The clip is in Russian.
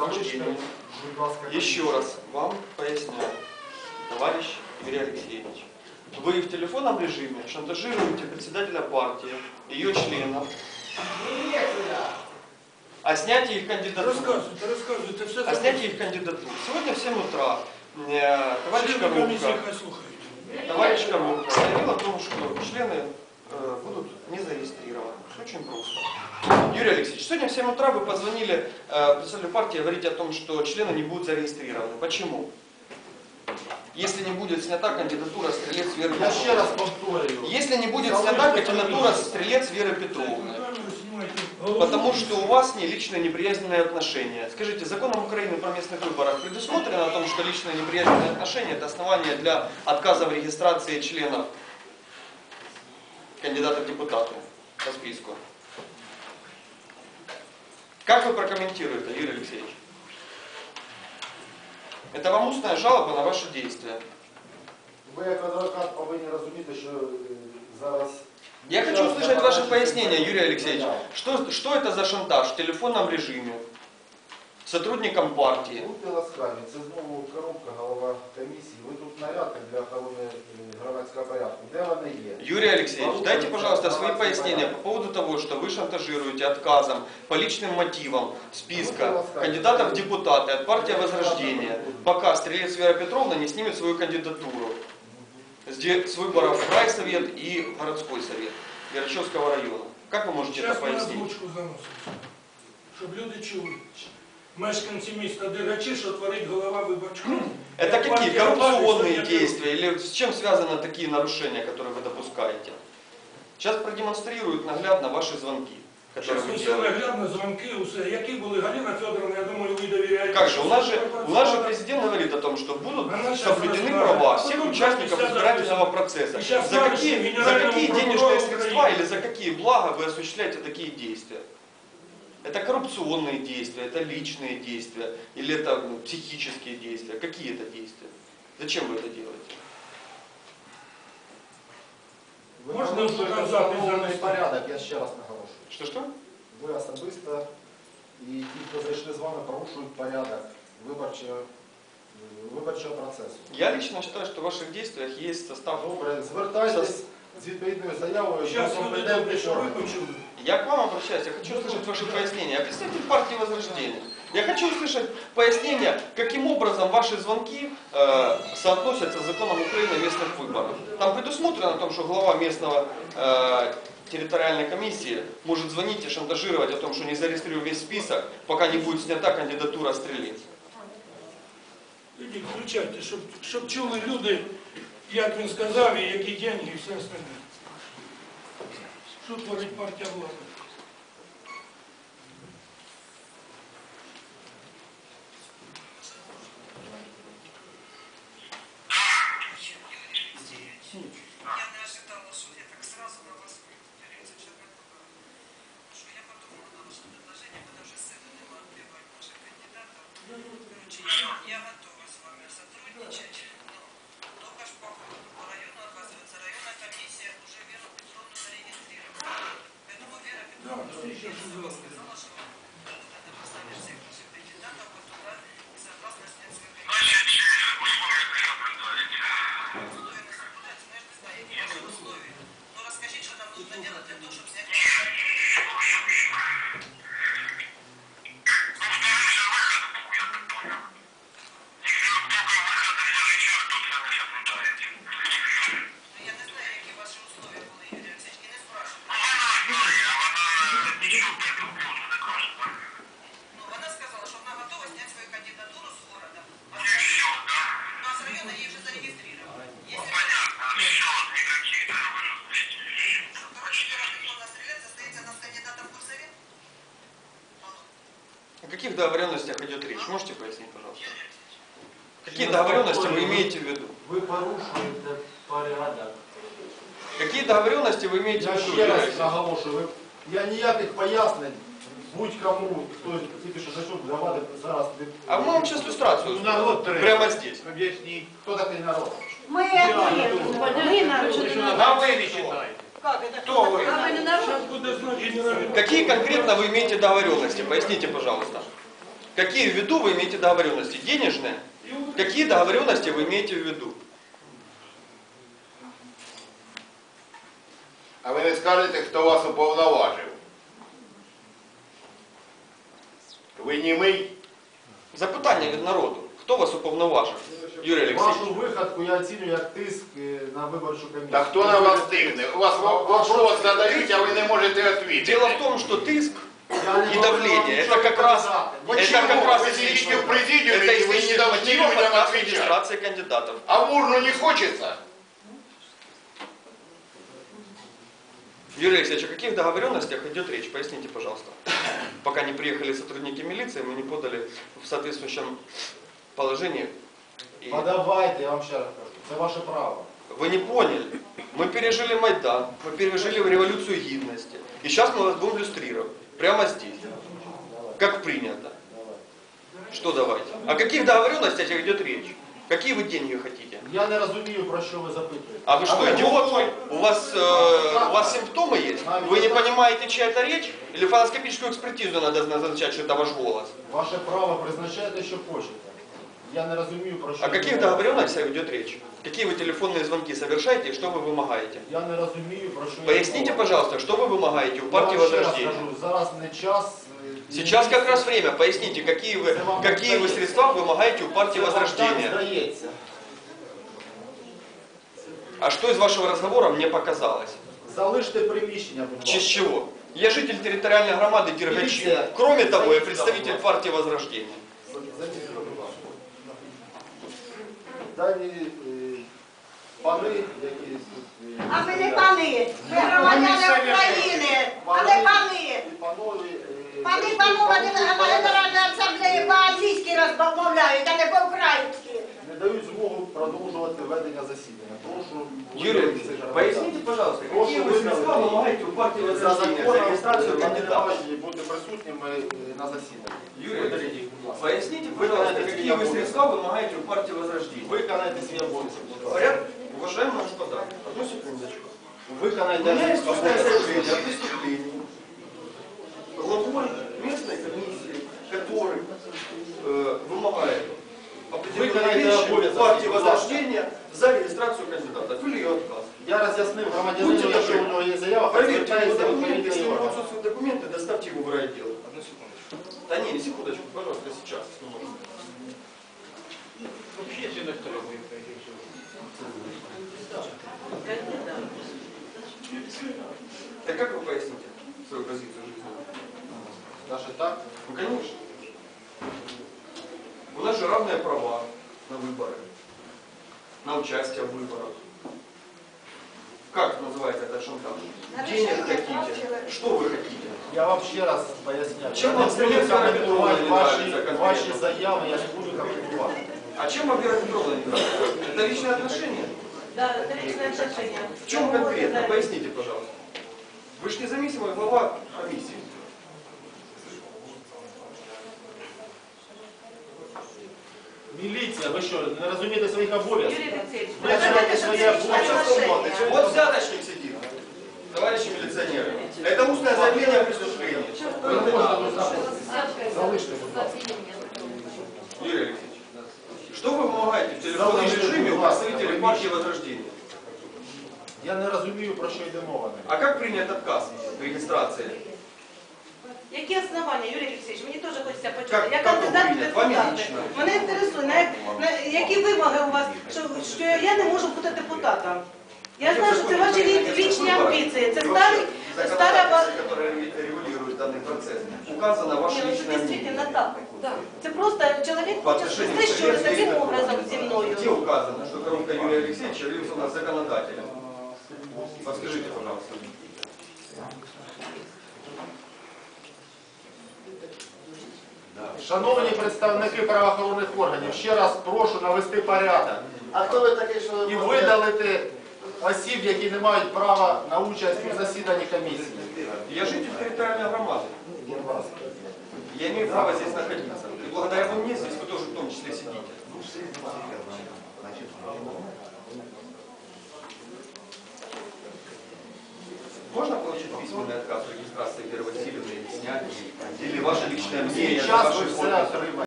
рождения. Будь ласка, Еще раз вам поясняю, товарищ Юрий Алексеевич. Вы в телефонном режиме шантажируете председателя партии, ее членов, о снятии их кандидатуры. Розказуйте, розказуйте, все О снятии их кандидатур. Сегодня в 7 утра э, товарищ Члени комісії Коробка, хай слухають. товарищ Коробка заявил о том, что члены э, будут не зарегистрированы. Все очень просто. Юрий Алексеевич, сегодня в 7 утра вы позвонили э, представителю партии и говорите о том, что члены не будут зарегистрированы. Почему? Если не будет снята кандидатура Стрелец Веры Я ще Петровны. раз повторюю. Если не будет снята кандидатура Стрелец Веры Петровны. Голову. Потому что у вас не личные неприязненные отношения. Скажите, законом Украины про местных выборах предусмотрено о том, что личные неприязненные отношения это основание для отказа в регистрации членов кандидатов в депутаты по списку? Как вы прокомментируете, Юрий Алексеевич? Это вам устная жалоба на ваши действия. Ви як адвокат повинні розуміти, що е, зараз... Я хочу услышать ваше пояснение, Юрий Алексеевич. Что, что это за шантаж в телефонном режиме сотрудникам партии? Будьте ласкаві, це знову коробка, голова комісії. Ви тут нарядка для охорони е, громадського порядку. Де вони є? Юрий Алексеевич, дайте, пожалуйста, свои пояснения по поводу того, что вы шантажируете отказом по личным мотивам списка кандидатов в депутаты от партии Возрождения, пока Стрелец Вера Петровна не снимет свою кандидатуру с де- с выборов в райсовет и в городской совет Верчевского района. Как вы можете это Зараз на пояснить? озвучку заноситься. Щоб люди чули. Мешканці міста Дергачі, що творить голова виборчого. Это Як какие партія влади, коррупционные що я действия или с чем связаны такие нарушения, которые вы допускаете? Сейчас продемонстрируют наглядно ваши звонки, которые Зараз вы усе делаете. наглядно, дзвонки, усе. Які були Галина Федоровна, я думаю, ви довіряєте. Как же, у нас же, у нас же президент говорит о том, что будут Она щас соблюдены расскажет. права А всех потом участников вся избирательного запись. процесса. И щас За дальше какие, за генеральному какие прокурору денежные средства Украины. или за какие блага вы осуществляете такие действия? Это коррупционные действия, это личные действия, или это ну, психические действия? Какие это действия? Зачем вы это делаете? Ви Можна порушуєте показати встановлений зараз? порядок, я ще раз наголошую. Что-что? Ви особисто і ті, хто зайшли з вами, порушують порядок виборчого, е, виборчого процесу. Я лично считаю, что в ваших действиях есть состав... Добре, звертайтесь з відповідною заявою до Зараз люди компетентних добре, що ви органів. почули. Я к вам обращаюсь, я хочу услышать ваши пояснения. Я представитель партии Возрождения. Я хочу услышать пояснения, каким образом ваши звонки э, соотносятся с законом Украины о местных выборах. Там предусмотрено о том, что глава местного э, территориальной комиссии может звонить и шантажировать о том, что не зарегистрирую весь список, пока не будет снята кандидатура стрелец. Тоді включайте, щоб, щоб чули люди, як він сказав, і які деньги, і все остальне. Що творить партія влади? Каких договоренностях идет речь? Можете пояснить, пожалуйста? Какие договоренности вы имеете в виду? Ви порушуєте порядок. Какие договоренности вы имеете в Я виду? ще Юрий раз Алексеевич? наголошую, ви- я ніяких пояснень будь-кому, хто тільки що зайшов давати зараз. ви- А мы вам сейчас иллюстрацию Ну, народ треба. прямо здесь. Объясни. Хто такий народ? Мы мы народ. А вы не считаете? Кто вы? А вы не народ? Зараз буде знати генеральний Какие конкретно вы имеете договоренности? Поясните, пожалуйста. Какие в виду вы имеете договоренности? Денежные? Какие договоренности вы имеете в виду? А ви не скажете, хто вас уповноважив? Ви німий? Запитання від народу. Хто вас уповноважив? Юрій Олексійович. Вашу виходку я оцінюю як тиск е, на виборчу комісію. Та хто на вас тигне? У вас вопрос задають, а ви не можете відповідати. Дело в том, что тиск не и давление, это как раз, это как раз Вы сидите в президиуме, это и вы не людям отказ отвечать. регистрации кандидатов. А в урну не хочется? Юрий Алексеевич, о каких договоренностях идет речь? Поясните, пожалуйста. Пока не приехали сотрудники милиции, мы не подали в соответствующем положении. И Подавайте, я вам ще раз кажу. Це ваше право. Вы не поняли. Мы пережили Майдан, мы пережили революцию гидности. И сейчас мы вас будем люстрировать. Прямо здесь. Как принято. Что давайте? О каких договоренностях идет речь? Какие вы деньги хотите? Я не розумію, про що ви запитуєте. А вы что, идиот? У вас, э, у вас симптомы есть? Вы не понимаете, чья это речь? Или фоноскопическую экспертизу надо назначать, что это ваш голос? Ваше право призначайте, що хочете. Я не розумію, про що О ви каких говорите. договоренностях идет речь? Какие вы телефонные звонки совершаете и что вы вымогаете? Я не розумію, про що Поясните, мова. пожалуйста, что вы вымогаете у Я партии вам ще раз Возрождения? кажу, зараз не час. е, Сейчас і как раз время. Поясните, какие вы, Это вам какие вы здається. средства вымогаете у партии Це вам так Возрождения? здається. А что из вашего разговора мне показалось? Залиште приміщення, будь В честь ласка. чего? Я житель территориальной громады Дергачи. Милиция. Кроме того, я Зайдите представитель сюда. партии Возрождения. Дані е, пани, які тут... е, А ми не пани, ми громадяни України, а не пани. І панові... е, Пани на Генеральній асамблеї по-англійськи розмовляють, а не по-українськи. Не дають змогу продовжувати ведення засідання. Прошу... Юрий Алексеевич, поясните, пожалуйста, какие вы средства вымогаете у партии За Возрождения за законом регистрацию вони не кандидата? повинні бути присутніми е, на засіданні. Юрий Видаліть Алексеевич, їх, будь ласка. поясните, пожалуйста, какие вы средства вымогаете у партии Возрождения? Виконайте свій обов'язок, будь ласка. Порядок? Уважаемые господа, одну секундочку. У Виконайте меня есть устное обов'язок. заявление о преступлении главой местной комиссии, который э, вымогает определенные Виконайте вещи обов'язок, партии будь ласка. Возрождения за регистрацию кандидата. Или ее отказ. Я роз'яснив громадянину, Будьте якщо добры. у нього є заява, хай Проверьте его звертається в документы, відповідний если у него орган. отсутствуют документы, доставьте его в райотдел. Одну секундочку. Да не, не секундочку, пожалуйста, сейчас. Общественность требует таких Так Участие в выборах. Как называется это шантаж? Денег хотите? Что вы хотите? Я вам ще раз поясняю. Чим я вам ваші, нравиться конкретно? ваші заяви, я не буду коментувати. А чем вам Вера Петровна не нравится? Это личные отношения? Да, это личное отношение. В чем конкретно? Поясните, пожалуйста. Вы же независимый глава комиссии. Міліція, ви що, не розумієте своїх обов'язків? Юрий Алексеевич, Вы вы знаете, знаете, что что я это личное буду отношение. Вот взяточник сидит. Товарищи милиционеры. Это устное заявление о преступлении. Ви не можете тут знаходитися. Залиште, будь ласка. Юрий Алексеевич, что вы помогаете в телефонном Залиште, режиме у будь ласка, представителей партии Возрождения? Я не розумію, про що йде мова. А как принят отказ в регистрации? Які основання, Юрій Олексійович, мені теж хочеться Как- почути. Я как кандидат в депутати. Мене інтересує, на, як- на які вимоги у вас, що, що я не можу бути депутатом. Я знаю, що це ваші вічні амбіції. Це старий, стара... ва- Законодательство, которое регулирует данный процесс, указано ваше Ні, ну це личное дійсно мнение. так. так. Це просто чоловік хоче щось таким образом зі Где мною. указано, что коробка Юрия Алексеевича явился у нас законодателем? Подскажите, пожалуйста. Шановні представники правоохоронних органів, ще раз прошу навести порядок. А хто ви такий, що ви І видалити осіб, які не мають права на участь у засіданні комісії. Я житель территориальной громады. Я имею право здесь находиться. И благодаря мне здесь вы тоже в том числе сидите. Можно получить письменный отказ в регистрации Веры Васильевны или снять? Или ваше личное отримали.